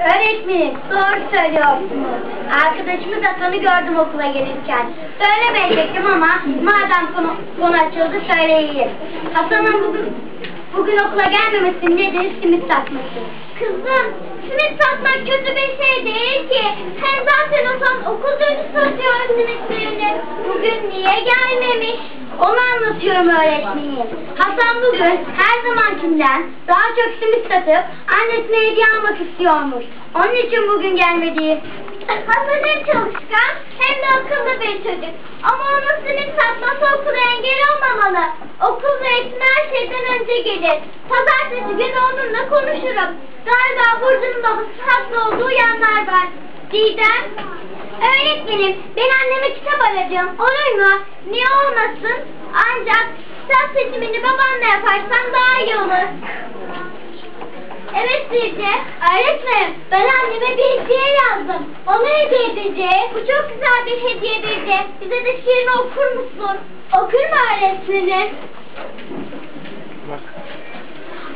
Öğretmenim doğru söylüyorsunuz. Arkadaşımız Hasan'ı gördüm okula gelirken. Söylemeyecektim ama madem konu, konu açıldı söyleyeyim. Hasan'ın bugün bugün okula gelmemesi nedeni simit satması. Kızım simit satmak kötü bir şey değil ki. Hem zaten Hasan okulda önü satıyor simitlerini. Bugün niye gelmemiş? Onu anlatıyorum öğretmenim. Hasan bugün her zamankinden daha çok simit satıp annesine hediye almak istiyormuş. Onun için bugün gelmedi. Hasan hem çalışkan hem de akıllı bir çocuk. Ama onun simit satması okula engel olmamalı. Okul eğitim her şeyden önce gelir. Pazartesi günü onunla konuşurum. Galiba Burcu'nun babası haklı olduğu yanlar var. Didem, öğretmenim ben anneme kitap alacağım. Olur mu? Niye olmasın? Ancak kitap seçimini babanla yaparsan daha iyi olur. Evet Zirce. Öğretmenim ben anneme bir hediye yazdım. Ona hediye edeceğim. Bu çok güzel bir hediye Zirce. Bize de şiirini okur musun? Okur mu öğretmenim? Bak.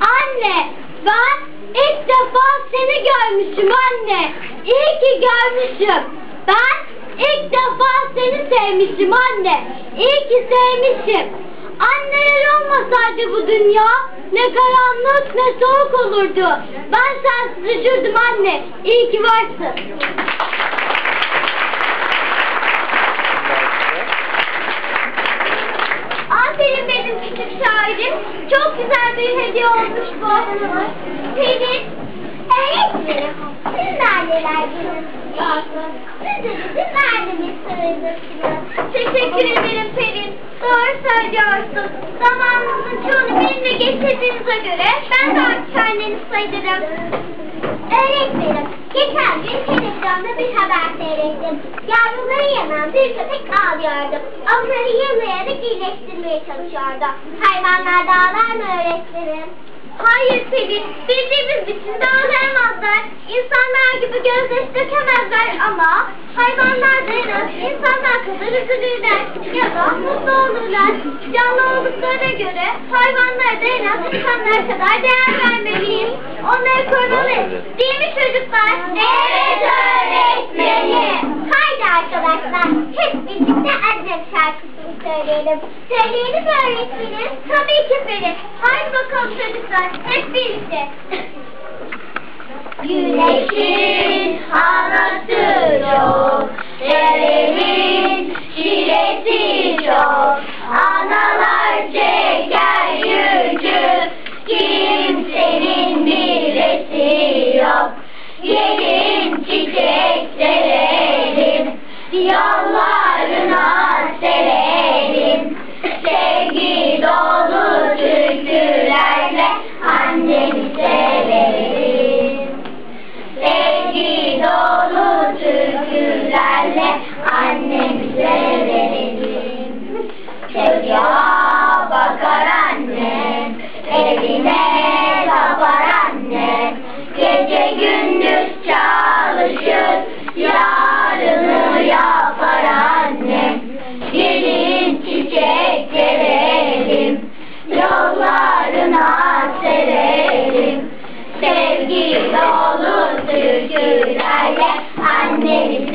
Anne ben ilk defa seni görmüşüm anne. İyi ki görmüşüm. Ben ilk defa seni sevmişim anne. İyi ki sevmişim. Anneler olmasaydı bu dünya ne karanlık ne soğuk olurdu. Ben sensiz üşürdüm anne. İyi ki varsın. Aferin benim küçük şairim. Çok güzel bir hediye olmuş bu. Pelin. Öğretmenim. Siz neredeler Siz de bizim neredemiz sayılırsınız. Teşekkür ederim Pelin. Söylüyorsun. Zamanınızın çoğunu benimle geçirdiğinize göre ben de artık anneniz sayılırım. Öğretmenim, geçen gün televizyonda bir haber seyrettim. Yavruları yanan bir köpek ağlıyordu. Onları yalayarak iyileştirmeye çalışıyordu. Hayvanlar da ağlar mı öğretmenim? Hayır Pelin, bildiğimiz için de ağlayamazlar. İnsanlar gibi gözyaşı dökemezler ama hayvanlar da insanlar kadar üzülürler ya da mutlu olurlar. Canlı olduklarına göre hayvanlara da en az insanlar kadar değer vermeliyiz. Onları korumalıyız. Değil mi çocuklar? Evet öğretmenim. Haydi arkadaşlar hep birlikte annem şarkısını söyleyelim. Söyleyelim mi öğretmenim? Tabii ki Pelin. Haydi bakalım çocuklar hep birlikte. Güneşin anası çok, Gelin çiçek serelim, yollarına serelim. Sevgi dolu türkülerle annemi severim. Sevgi dolu türkülerle annemi severim. Çocuğa bakar annem, evine tapar annem. Gece gündüz türkülerle annemi